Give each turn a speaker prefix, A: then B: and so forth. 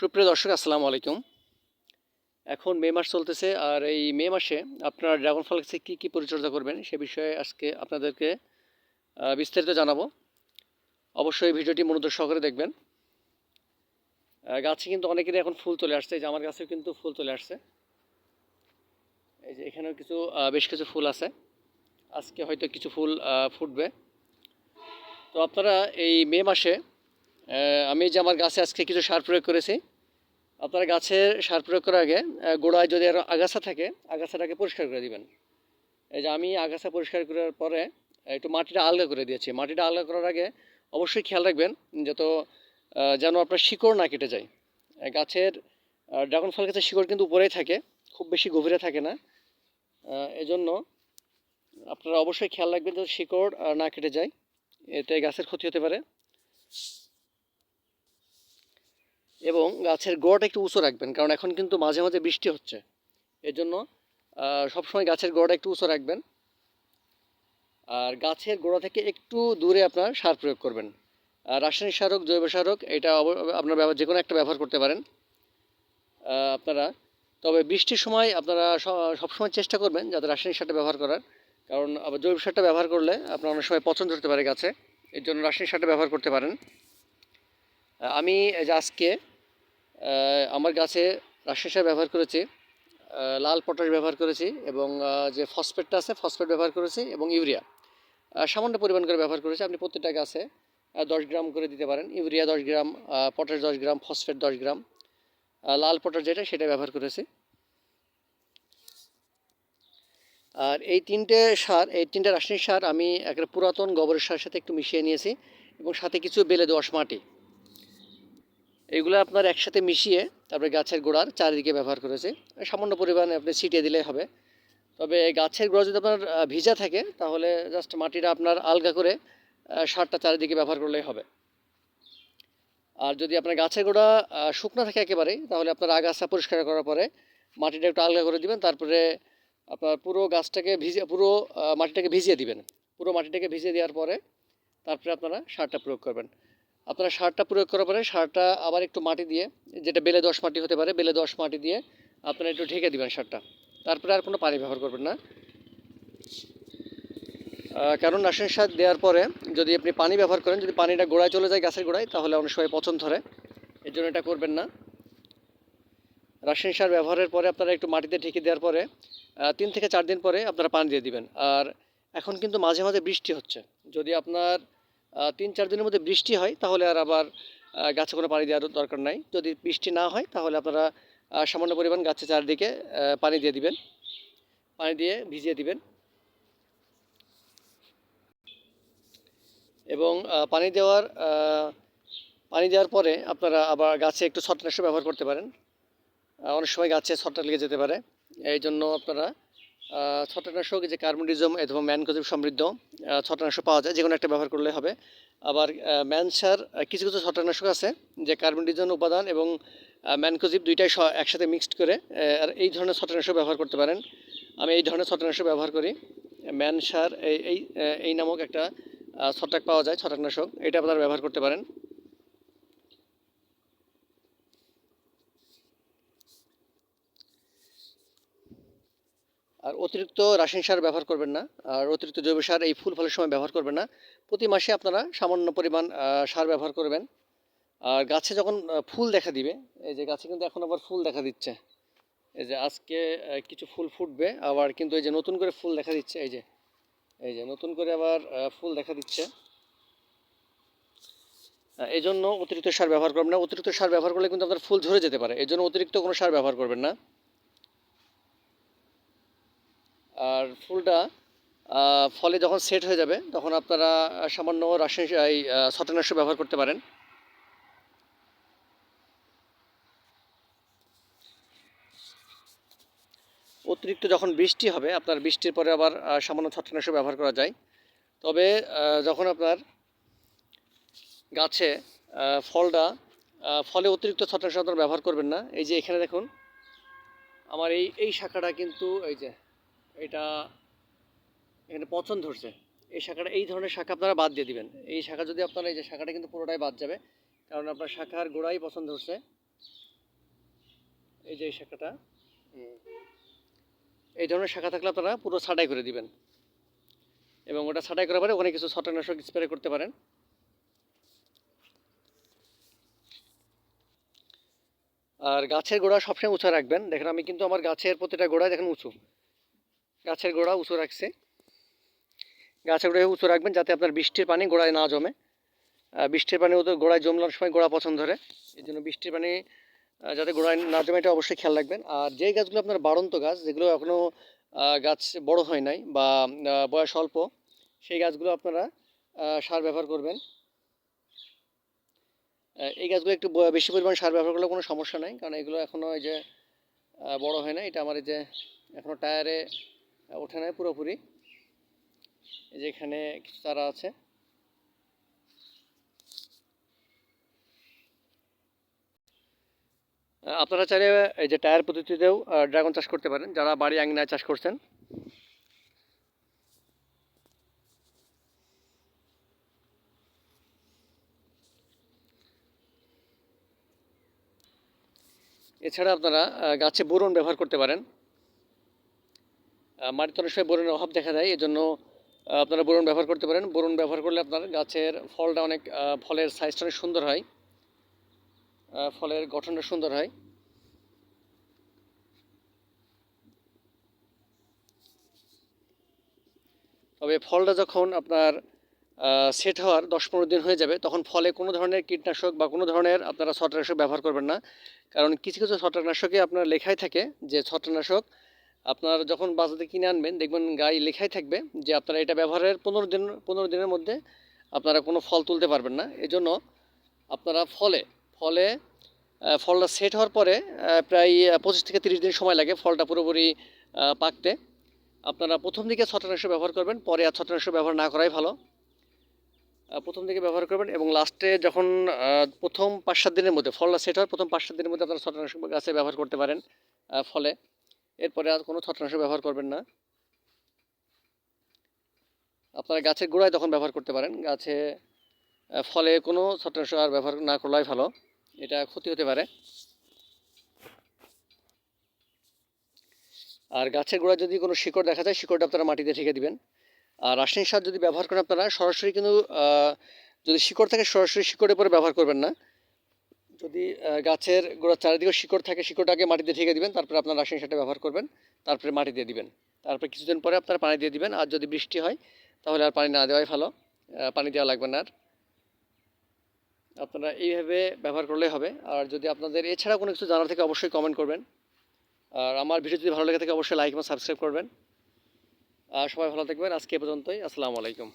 A: সুপ্রিয় দর্শক, আসসালামু আলাইকুম। এখন মে মাস চলতেছে আর এই মে মাসে আপনারা ড্রাগন ফল গাছে কী কী পরিচর্যা করবেন সে বিষয়ে আজকে আপনাদেরকে বিস্তারিত জানাব। অবশ্যই ভিডিওটি মনোযোগ সহকারে দেখবেন। গাছে কিন্তু অনেকেরই এখন ফুল চলে আসছে, এই যে আমার গাছেও কিন্তু ফুল চলে আসছে। এই যে এখানেও কিছু বেশ কিছু ফুল আছে। আজকে হয়তো কিছু ফুল ফুটবে। তো আপনারা এই মে মাসে আমি যে আমার গাছে আজকে কিছু সার প্রয়োগ করেছি, আপনারা গাছের সার প্রয়োগ করার আগে গোড়ায় যদি আরও আগাছা থাকে, আগাছাটাকে পরিষ্কার করে দিবেন। এই যে আমি আগাছা পরিষ্কার করার পরে, একটু মাটিটা আলগা করে দিয়েছি। মাটিটা আলগা করার আগে অবশ্যই খেয়াল রাখবেন যত যেন আপনার শিকড় না কেটে যায়। গাছের ড্রাগন ফল গাছের শিকড় কিন্তু উপরেই থাকে, খুব বেশি গভীরে থাকে না। এজন্য আপনারা অবশ্যই খেয়াল রাখবেন যাতে শিকড় না কেটে যায়। এতে গাছের ক্ষতি হতে পারে। এবং গাছের গোড়াটা একটু উঁচু রাখবেন, কারণ এখন কিন্তু মাঝে মাঝে বৃষ্টি হচ্ছে। এর জন্য সবসময় গাছের গোড়াটা একটু উঁচু রাখবেন। আর গাছের গোড়া থেকে একটু দূরে আপনার সার প্রয়োগ করবেন। রাসায়নিক সার হোক জৈব সার হোক এটা আপনার ব্যবহার যে কোনো একটা ব্যবহার করতে পারেন। আপনারা, তবে বৃষ্টির সময় আপনারা সবসময় চেষ্টা করবেন যাতে রাসায়নিক সারটা ব্যবহার করার। কারণ আবার জৈব সারটা ব্যবহার করলে আপনার অনেক সময় পছন্দ হতে পারে গাছে, এর জন্য রাসায়নিক সারটা ব্যবহার করতে পারেন। আমি আজকে আমার গাছে রাসায়নিক সার ব্যবহার করেছি লাল পটাশ ব্যবহার করেছি এবং যে ফসফেটটা আছে ফসফেট ব্যবহার করেছি এবং ইউরিয়া। সামান্য পরিমাণ করে ব্যবহার করেছি, আপনি প্রত্যেকটা গাছে দশ গ্রাম করে দিতে পারেন। ইউরিয়া দশ গ্রাম পটাশ দশ গ্রাম, ফসফেট দশ গ্রাম লাল পটাশ যেটা, সেটা ব্যবহার করেছি। আর এই তিনটে সার, এই তিনটে রাসায়নিক সার আমি একটা পুরাতন গোবরের সারের সাথে একটু মিশিয়ে নিয়েছি এবং সাথে কিছু বেলে দোআঁশ মাটি। এগুলো আপনার একসাথে মিশিয়ে তারপরে গাছের গোড়ার চারিদিকে ব্যবহার করেছে। সামান্য পরিমাণে আপনি ছিটিয়ে দিলেই হবে। তবে গাছের গোড়া যদি আপনার ভিজা থাকে, তাহলে জাস্ট মাটিটা আপনার আলগা করে সারটা চারিদিকে ব্যবহার করলেই হবে। আর যদি আপনার গাছের গোড়া শুকনো থাকে একেবারেই তাহলে আপনার আগাছা পরিষ্কার করার পরে মাটিটা একটু আলগা করে দিবেন। তারপরে আপনার পুরো গাছটাকে ভিজে, পুরো মাটিটাকে ভিজিয়ে দিবেন। পুরো মাটিটাকে ভিজিয়ে দেওয়ার পরে তারপরে আপনারা সারটা প্রয়োগ করবেন। আপনারা সারটা প্রয়োগ করার পরে সারটা আবার একটু মাটি দিয়ে, যেটা বেলে দশ মাটি হতে পারে, বেলে দশ মাটি দিয়ে আপনারা একটু ঢেকে দিবেন সারটা। তারপরে আর কোনো পানি ব্যবহার করবেন না। কারণ রাসায়নিক সার দেওয়ার পরে যদি আপনি পানি ব্যবহার করেন, যদি পানিটা গোড়ায় চলে যায় গাছের গোড়ায়, তাহলে অনেক সময় পচন ধরে। এর জন্য এটা করবেন না। রাসায়নিক সার ব্যবহারের পরে আপনারা একটু মাটিতে ঢেকে দেওয়ার পরে তিন থেকে চার দিন পরে আপনারা পানি দিয়ে দিবেন। আর এখন কিন্তু মাঝে মাঝে বৃষ্টি হচ্ছে। যদি আপনার তিন, চার দিনের মধ্যে বৃষ্টি হয়, তাহলে আর আবার গাছে কোনো পানি দেওয়ার দরকার নাই। যদি বৃষ্টি না হয়, তাহলে আপনারা সামান্য পরিমাণ গাছের চারদিকে পানি দিয়ে দিবেন। পানি দিয়ে ভিজিয়ে দিবেন। এবং পানি দেওয়ার পানি দেওয়ার পরে আপনারা আবার গাছে একটু ছটনাশক ব্যবহার করতে পারেন। অনেক সময় গাছে ছটনা লেগে যেতে পারে। এই জন্য আপনারা ছত্রাকনাশক যে কার্বনডিজম অথবা ম্যানকোজিব সমৃদ্ধ ছত্রাকনাশক পাওয়া যায় যে কোনো একটা ব্যবহার করলে হবে। আবার ম্যানসার কিছু কিছু ছত্রাকনাশক আছে যে কার্বনডিজম উপাদান এবং ম্যানকোজিব দুইটাই একসাথে মিক্সড করে আর এই ধরনের ছত্রাকনাশক ব্যবহার করতে পারেন। আমি এই ধরনের ছত্রাকনাশক ব্যবহার করি। ম্যানসার, এই এই নামক একটা ছত্রাক পাওয়া যায়, ছত্রাকনাশক। এটা আপনারা ব্যবহার করতে পারেন। আর অতিরিক্ত রাসায়নিক সার ব্যবহার করবেন না, আর অতিরিক্ত জৈব সার এই ফুল ফলের সময় ব্যবহার করবেন না। প্রতি মাসে আপনারা সামান্য পরিমাণ সার ব্যবহার করবেন। আর গাছে যখন ফুল দেখা দিবে, এই যে গাছে কিন্তু এখন আবার ফুল দেখা দিচ্ছে। এই যে আজকে কিছু ফুল ফুটবে, আবার কিন্তু এই যে নতুন করে ফুল দেখা দিচ্ছে, এই যে এই যে নতুন করে আবার ফুল দেখা দিচ্ছে। এই জন্য অতিরিক্ত সার ব্যবহার করবেন না। অতিরিক্ত সার ব্যবহার করলে কিন্তু আপনার ফুল ঝরে যেতে পারে। এই জন্য অতিরিক্ত কোনো সার ব্যবহার করবেন না। আর ফুলটা ফলে যখন সেট হয়ে যাবে, তখন আপনারা সামান্য রাসায়নিক, এই ছত্রাকনাশক ব্যবহার করতে পারেন। অতিরিক্ত যখন বৃষ্টি হবে, আপনার বৃষ্টির পরে আবার সামান্য ছত্রাকনাশক ব্যবহার করা যায়। তবে যখন আপনার গাছে ফলটা ফলে অতিরিক্ত ছত্রাকনাশক আপনারা ব্যবহার করবেন না। এই যে এখানে দেখুন, আমার এই এই শাখাটা কিন্তু, এই যে এটা এখানে পছন্দ ধরছে এই শাখাটা, এই ধরনের শাখা আপনারা বাদ দিয়ে দিবেন। এই শাখা যদি আপনারা, এই যে শাখাটা কিন্তু পুরোটাই বাদ যাবে, কারণ আপনার শাখার গোড়াই পছন্দ ধরছে এই যে এই শাখাটা এই ধরনের শাখা থাকলে আপনারা পুরো ছাঁটাই করে দিবেন। এবং ওটা ছাঁটাই করার পরে ওখানে কিছু ছত্রাকনাশক স্প্রে করতে পারেন। আর গাছের গোড়া সবসময় উঁচু রাখবেন। দেখেন আমি কিন্তু আমার গাছের প্রতিটা গোড়ায় দেখেন উঁচু। গাছের গোড়া উঁচু রাখছে। গাছের গোড়ায় উঁচু রাখবেন যাতে আপনার বৃষ্টির পানি গোড়ায় না জমে। বৃষ্টির পানি ওদের গোড়ায় জমলার সময় গোড়া পছন্দ ধরে। এই জন্য বৃষ্টির পানি যাতে গোড়ায় না জমে এটা অবশ্যই খেয়াল রাখবেন। আর যেই গাছগুলো আপনার বাড়ন্ত গাছ, যেগুলো এখনও গাছ বড় হয় নাই বা বয়স অল্প, সেই গাছগুলো আপনারা সার ব্যবহার করবেন। এই গাছগুলো একটু বেশি পরিমাণ সার ব্যবহার করলে কোনো সমস্যা নাই, কারণ এগুলো এখনও এই যে বড় হয় না এটা আমার এই যে এখনও টায়ারে ওঠে নাই পুরোপুরি। এই যে এখানে কিছু চারা আছে। আপনারা চাইলে এই যে টায়ার পদ্ধতিতেও ড্রাগন চাষ করতে পারেন। যারা বাড়ি আঙিনায় চাষ করছেন। এছাড়া আপনারা গাছে বোরন ব্যবহার করতে পারেন। আহ, মাটিতে অনেক সময় বোরনের অভাব দেখা যায় এজন্য আহ, আপনারা বোরন ব্যবহার করতে পারেন। বোরন ব্যবহার করলে আপনার গাছের ফলটা অনেক ফলের সাইজটা অনেক সুন্দর হয়। ফলের গঠনটা সুন্দর হয়। তবে ফলটা যখন আপনার সেট হওয়ার দশ পনেরো দিন হয়ে যাবে তখন ফলে কোনো ধরনের কীটনাশক বা কোনো ধরনের আপনারা ছত্রাকনাশক ব্যবহার করবেন না। কারণ কিছু কিছু ছত্রাকনাশকে আপনার লেখাই থাকে যে ছত্রাকনাশক আপনার যখন বাজারে কিনে আনবেন, দেখবেন গায়ে লেখাই থাকবে যে আপনারা এটা ব্যবহারের পনেরো দিন, পনেরো দিনের মধ্যে আপনারা কোনো ফল তুলতে পারবেন না। এজন্য আপনারা ফলে ফলে ফলটা সেট হওয়ার পরে প্রায় পঁচিশ থেকে তিরিশ দিন সময় লাগে ফলটা পুরোপুরি পাকতে। আপনারা প্রথম দিকে ছত্রাকনাশক ব্যবহার করবেন, পরে আর ছত্রাকনাশক ব্যবহার না করাই ভালো। প্রথম দিকে ব্যবহার করবেন এবং লাস্টে যখন প্রথম পাঁচ সাত দিনের মধ্যে ফলটা সেট হয়, প্রথম পাঁচ সাত দিনের মধ্যে আপনারা ছত্রাকনাশক গাছে ব্যবহার করতে পারেন ফলে। এরপরে আর কোনো ছত্রাকনাশক ব্যবহার করবেন না। আপনারা গাছের গোড়ায় তখন ব্যবহার করতে পারেন। গাছে ফলে কোনো ছত্রাকনাশক আর ব্যবহার না করলেই ভালো। এটা ক্ষতি হতে পারে। আর গাছের গোড়ায় যদি কোনো শিকড় দেখা যায়, শিকড়টা আপনারা মাটিতে ঠেকে দিবেন। আর রাসায়নিক সার যদি ব্যবহার করেন আপনারা, সরাসরি কিন্তু যদি শিকড় থাকে, সরাসরি শিকড়ের পরে ব্যবহার করবেন না। যদি গাছের গোড়ার চারিদিকে শিকড় থাকে, শিকড়টাকে মাটিতে ঠেকে দিবেন, তারপরে আপনার রাসায়নিক সারটা ব্যবহার করবেন, তারপরে মাটি দিয়ে দিবেন। তারপরে কিছুদিন পরে আপনারা পানি দিয়ে দিবেন, আর যদি বৃষ্টি হয়, তাহলে আর পানি না দেওয়াই ভালো পানি দেওয়া লাগবে না আর। আপনারা এইভাবে ব্যবহার করলেই হবে। আর যদি আপনাদের এছাড়া কোনো কিছু জানার থেকে, অবশ্যই কমেন্ট করবেন। আর আমার ভিডিও যদি ভালো লেগে থাকে, অবশ্যই লাইক এবং সাবস্ক্রাইব করবেন। আর সবাই ভালো থাকবেন। আজকে পর্যন্তই। আসসালামু আলাইকুম।